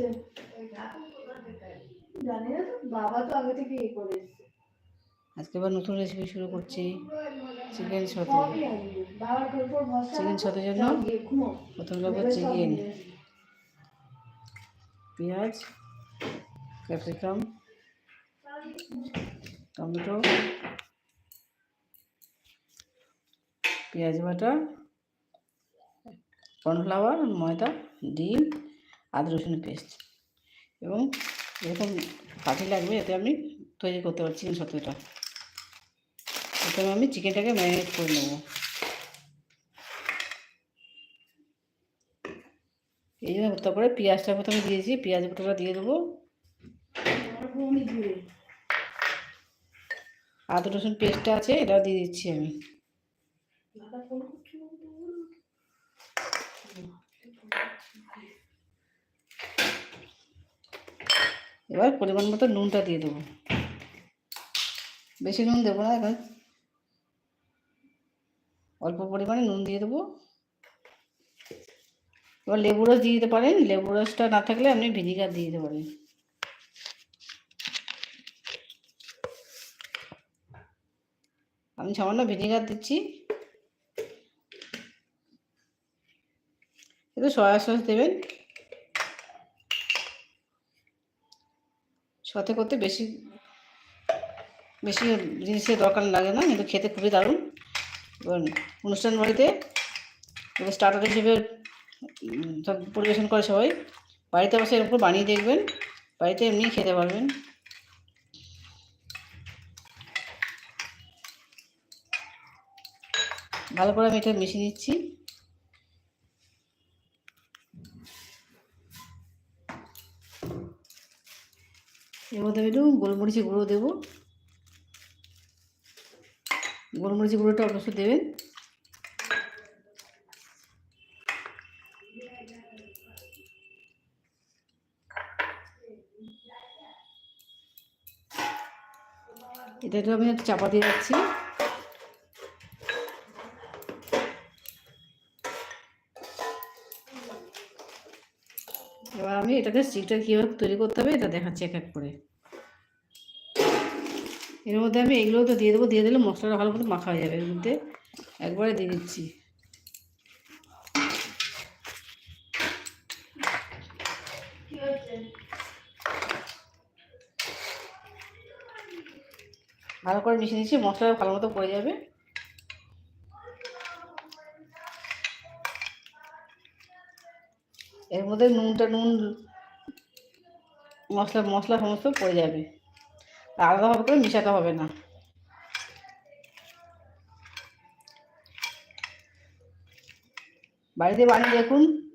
হচ্ছে জানি না তো বাবা তো আগে থেকে ইয়ে করে এসছে। আজকে আবার নতুন রেসিপি শুরু করছি। চিকেন ভরসা চিকেন ছতুর জন্য প্রথম লাগবে চিকেন পেঁয়াজ ক্যাপসিকাম টমেটো পেঁয়াজ বাটা কর্নফ্লাওয়ার ময়দা ডিম আদা, রসুন পেস্ট। এবং এরকম কাঠি লাগবে এতে আমি তৈরি করতে পারছি চিকেন ছতুটা প্রথমে আমি চিকেনটাকে ম্যারিনেট করে নেব। এই জন্য তারপরে পেঁয়াজটা প্রথমে দিয়েছি, পেঁয়াজ বাটাটা দিয়ে দেবো। আদা, রসুন পেস্টটা আছে, এটাও দিয়ে দিচ্ছি আমি। এবার পরিমাণ মতো নুনটা দিয়ে দেবো। বেশি নুন দেবো না এখন অল্প পরিমাণে নুন দিয়ে দেবো। এবার লেবু রস দিয়ে দিতে পারেন, লেবু রসটা না থাকলে আপনি ভিনিগার দিয়ে দিতে পারেন। আমি সামান্য ভিনিগার দিচ্ছি। একটু সয়া সস দেবেন। সাথে করতে বেশি বেশি জিনিসের দরকার লাগে না, কিন্তু খেতে খুবই দারুণ। এবার অনুষ্ঠান বাড়িতে, এবার স্টার্টার হিসেবে সব পরিবেশন করে সবাই। বাড়িতে বসে এরকম বানিয়ে দেখবেন, বাড়িতে এমনি খেতে পারবেন। ভালো করে আমি এটা মিশিয়ে নিচ্ছি। এর মধ্যে আমি একটু গোলমরিচের গুঁড়ো দেবো। গোলমরিচের গুঁড়োটা অবশ্যই দেবেন। এটা আমি চাপা দিয়ে রাখছি। এবার আমি এটাকে স্টিকটা কীভাবে তৈরি করতে হবে এটা দেখাচ্ছি এক এক করে। এর মধ্যে আমি এগুলো তো দিয়ে দেবো, দিয়ে দিলে মশলাটা ভালো মতো মাখা হয়ে যাবে এর মধ্যে। একবারে দিয়ে দিচ্ছি। ভালো করে মিশিয়ে দিচ্ছি, মশলাটা ভালো মতো পড়ে যাবে। এর মধ্যে নুনটা, নুন, মশলা মশলা সমস্ত পড়ে যাবে। আলাদাভাবে করে মিশাতে হবে না। বাড়িতে বানিয়ে দেখুন।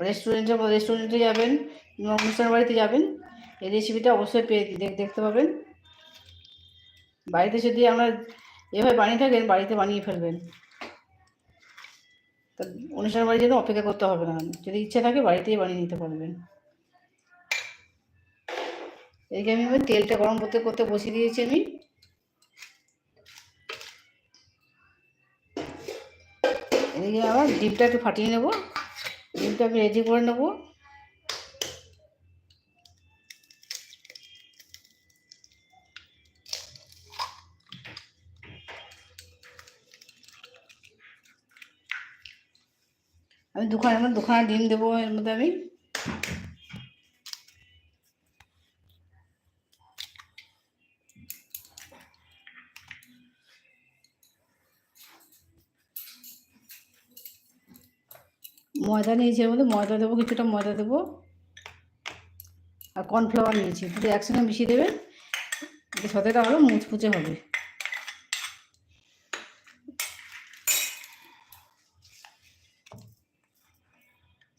রেস্টুরেন্টে রেস্টুরেন্টে যাবেন কিংবা অনুষ্ঠান বাড়িতে যাবেন, এই রেসিপিটা অবশ্যই পেয়ে দেখ- দেখতে পাবেন। বাড়িতে যদি আমরা এভাবে বানিয়ে থাকেন, বাড়িতে বানিয়ে ফেলবেন। তা অনুষ্ঠান বাড়ি যেতে অপেক্ষা করতে হবে না। যদি ইচ্ছে থাকে, বাড়িতেই বানিয়ে নিতে পারবেন। এদিকে আমি তেলটা গরম করতে করতে বসিয়ে দিয়েছি আমি। এদিকে আবার ডিমটা একটু ফাটিয়ে নেব। ডিমটা আমি রেডি করে নেব। আমি দুখানা আমার দুখানা ডিম দেবো এর মধ্যে আমি। ময়দা নিয়েছি এর মধ্যে, ময়দা দেবো, কিছুটা ময়দা দেবো। আর কর্নফ্লাওয়ার নিয়েছি, দুটো একসঙ্গে মিশিয়ে দেবেন সতেটা হলো মুচমুচে হবে।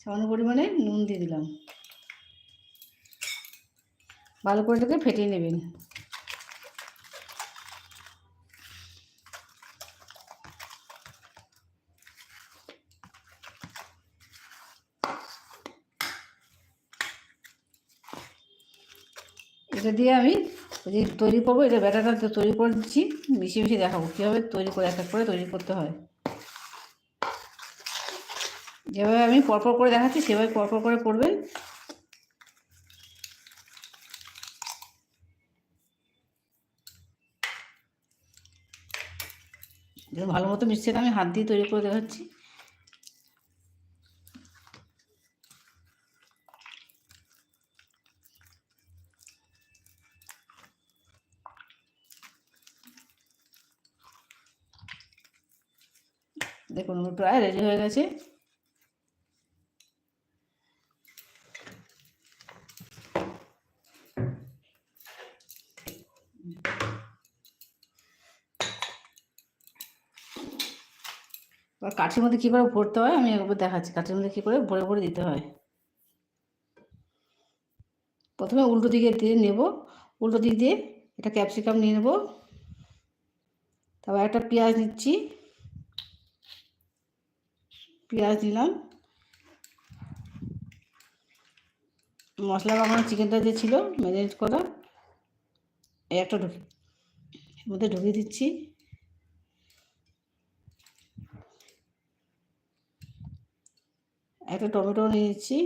সামান্য পরিমাণে নুন দিয়ে দিলাম। ভালো করে ফেটিয়ে নেবেন। এটা দিয়ে আমি যে তৈরি করব এটা ব্যাটাটা তৈরি করে দিচ্ছি, মিশিয়ে মিশিয়ে দেখাবো কীভাবে তৈরি করে, এক এক করে তৈরি করতে হয়। যেভাবে আমি পরপর করে দেখাচ্ছি, সেভাবে পরপর করে করবেন ভালো মতো মিশিয়ে আমি হাত দিয়ে তৈরি করে দেখাচ্ছি। দেখুন প্রায় রেডি হয়ে গেছে। এবার কাঠির মধ্যে কী করে ভরতে হয়, আমি একবার দেখাচ্ছি। কাঠির মধ্যে কী করে ভরে ভরে দিতে হয়। প্রথমে উল্টো দিকে দিয়ে নেব। উল্টো দিক দিয়ে এটা ক্যাপসিকাম নিয়ে নেব। তারপর একটা পেঁয়াজ নিচ্ছি। পেঁয়াজ দিলাম মশলা বানানো চিকেনটা যে ছিল, ম্যারিনেট করা একটা ঢুকি, এর মধ্যে ঢুকিয়ে দিচ্ছি। একটা টমেটো নিয়ে নিচ্ছি।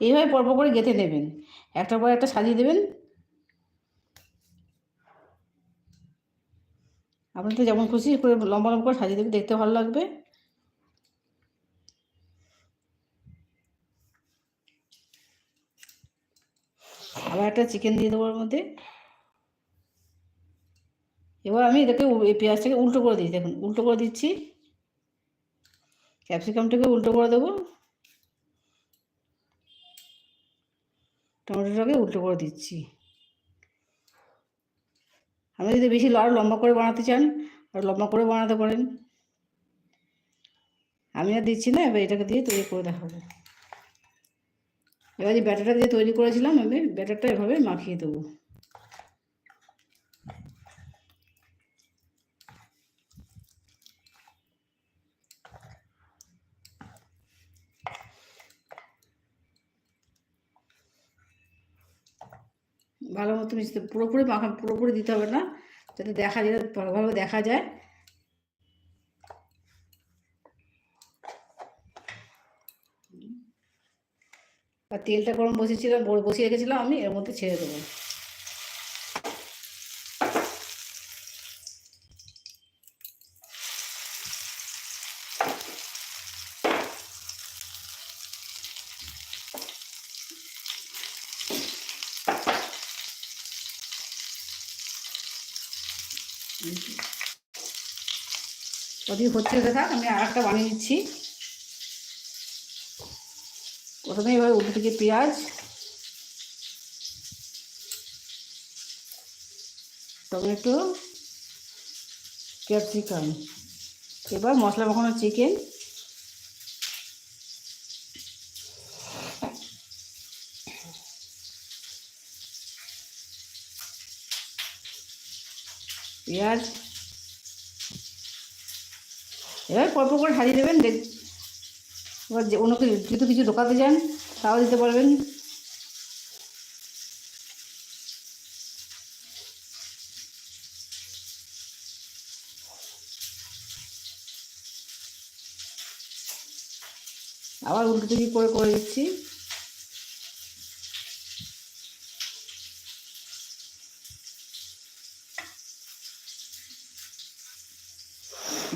এইভাবে পরপর করে গেঁথে নেবেন। একটার পর একটা সাজিয়ে দেবেন। আপনি তো যেমন খুশি করে লম্বা লম্বা করে সাজিয়ে দেবেন, দেখতে ভালো লাগবে। আবার একটা চিকেন দিয়ে দেবো ওর মধ্যে। এবার আমি এটাকে এই পেঁয়াজটাকে উল্টো করে দিই দেখুন, উল্টো করে দিচ্ছি। ক্যাপসিকামটাকে উল্টো করে দেবো। টমেটোটাকে উল্টো করে দিচ্ছি। আপনি যদি বেশি আরও লম্বা করে বানাতে চান, আর লম্বা করে বানাতে পারেন। আমি আর দিচ্ছি না, এবার এটাকে দিয়ে তৈরি করে দেখাবো। এবার যে ব্যাটারটা দিয়ে তৈরি করেছিলাম, আমি ব্যাটারটা এভাবে মাখিয়ে দেবো। ভালো মতো মিশতে পুরোপুরি মাখা, পুরোপুরি দিতে হবে না, যাতে দেখা যায়, ভালোভাবে দেখা যায়। তেলটা গরম বসিয়েছিলাম বসিয়ে রেখেছিলাম আমি, এর মধ্যে ছেড়ে দেবো। ওদিকে হচ্ছে থাক আমি আর একটা বানিয়ে দিচ্ছি প্রথমে এবার উল্টো দিকে পেঁয়াজ, টমেটো, ক্যাপসিকাম। এবার মশলা মাখানো চিকেন। পেঁয়াজ। এবার পরপর করে সাজিয়ে দেবেন, দেখ এবার যে অন্য কিছু যদি কিছু ঢোকাতে চান, তাও দিতে পারবেন। আবার উল্টো দিকে করে করে দিচ্ছি।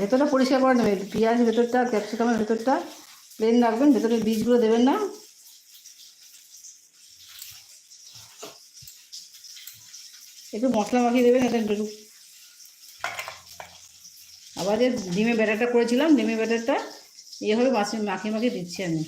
ভেতরটা পরিষ্কার করে নেবে পেঁয়াজ ভেতরটা, ক্যাপসিকামের ভেতরটা। প্লেন রাখবেন ভেতরে বীজগুলো দেবেন না। একটু মশলা মাখিয়ে দেবেন এটা একটু আবার যে ডিমের ব্যাটারটা করেছিলাম, ডিমের ব্যাটারটা এইভাবে মাছে মাখিয়ে মাখিয়ে দিচ্ছি আমি।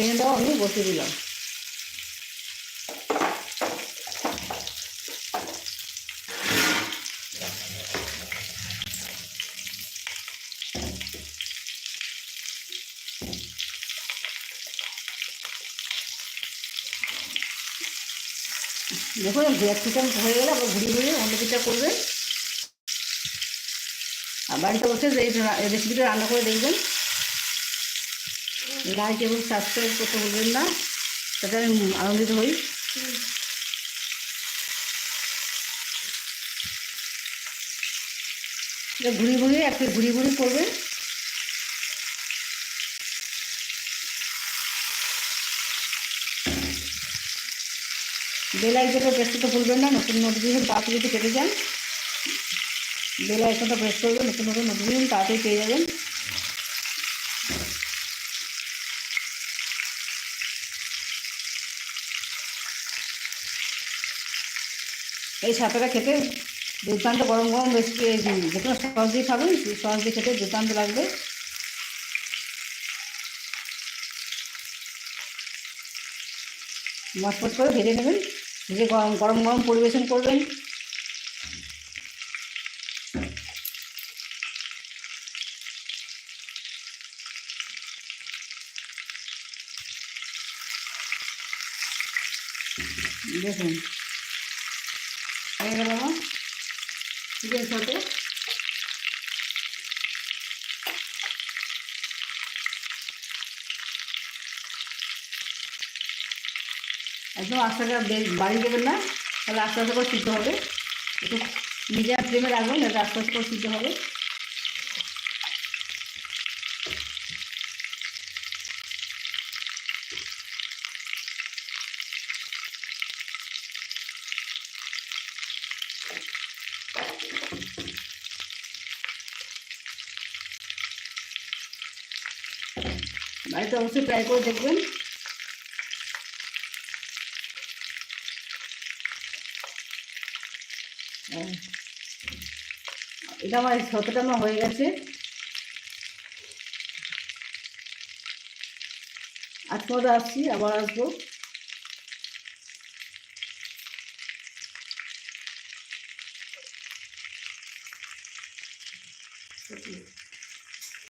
আর চিকেনটাও আমি বসিয়ে দিলাম। দেখুন গ্যাস চিকেন হয়ে গেলে আবার ঘুরিয়ে ঘুরিয়ে অন্য পিঠা করবেন আর বাড়িতে বসে রেসিপিটা রান্না করে দেখবেন। লাইক এবং সাবস্ক্রাইব করতে ভুলবেন না, তাতে আমি আনন্দিত হই। ঘুরি ঘুরিয়ে একটা ঘুরি ঘুরিয়ে করবেন। বেল আইকনটা প্রেস করতে ভুলবেন না, নতুন নোটিফিকেশন তাড়াতাড়ি যদি কেটে যান। বেল আইকনটা প্রেস করবেন নতুন নতুন নোটিফিকেশন তাড়াতাড়ি পেয়ে যাবেন। এই ছাতাটা খেতে দুর্দান্ত গরম গরম রেসিপি যে কোনো সস দিয়ে খাবেন সস দিয়ে খেতে দুর্দান্ত লাগবে। মচমচ করে ভেজে নেবেন। ভেজে গরম গরম গরম পরিবেশন করবেন। দেখুন। হয়ে গেল আমার। চিকেন সাথে একদম আস্তে আস্তে বাড়িয়ে দেবেন না, তাহলে আস্তে আস্তে করে সিদ্ধ হবে। একটু মিডিয়াম ফ্লেমে রাখবেন আস্তে আস্তে করে সিদ্ধ হবে। বাড়িতে অবশ্যই ট্রাই করে দেখবেন। এটা আমার আমার হয়ে গেছে আজকে আসছি আবার আসব